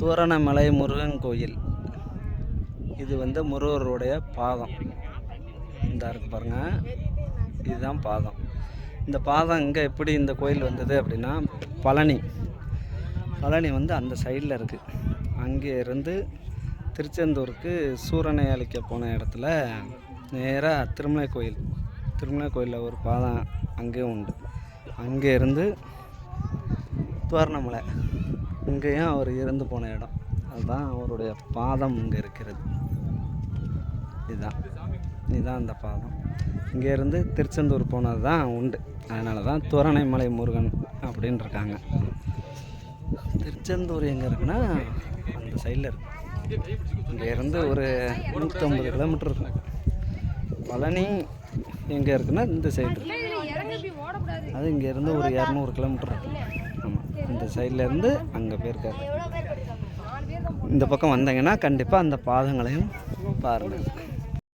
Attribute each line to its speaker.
Speaker 1: தூரணமலை முருகன் கோயில். இது வந்து முருகருடைய பாதம். இந்த இருக்கு பாருங்கள் இதுதான் பாதம். இந்த பாதம் இங்கே எப்படி இந்த கோயில் வந்தது அப்படின்னா பழனி. பழனி வந்து அந்த சைடில் இருக்குது அங்கே இருந்து திருச்செந்தூருக்கு சூரனை அழிக்க போன இடத்துல நேராக திருமலை கோயில். திருமலை கோயிலில் ஒரு பாதம் அங்கேயும் உண்டு. அங்கே இருந்து துவர்ணமலை. இங்கேயும் அவர் இறந்து போன இடம். அதுதான் அவருடைய பாதம் இங்கே இருக்கிறது. இதுதான். இதுதான் அந்த பாதம். இங்கேருந்து திருச்செந்தூர் போனது தான் உண்டு. அதனால தான் துரணைமலை முருகன் அப்படின்னு இருக்காங்க திருச்செந்தூர் எங்கே இருக்குன்னா அந்த சைடில் இருக்கு. இங்கேருந்து ஒரு நூற்றம்பது கிலோமீட்டர் இருக்கும். பழனி எங்கே இருக்குன்னா இந்த சைடு இருக்கு. அது இங்கேருந்து ஒரு இரநூறு கிலோமீட்டர் இருக்கும். இந்த சைட்லேருந்து அங்கே போயிருக்காரு. இந்த பக்கம் வந்தீங்கன்னா கண்டிப்பாக அந்த பாதங்களையும் பாருங்கள்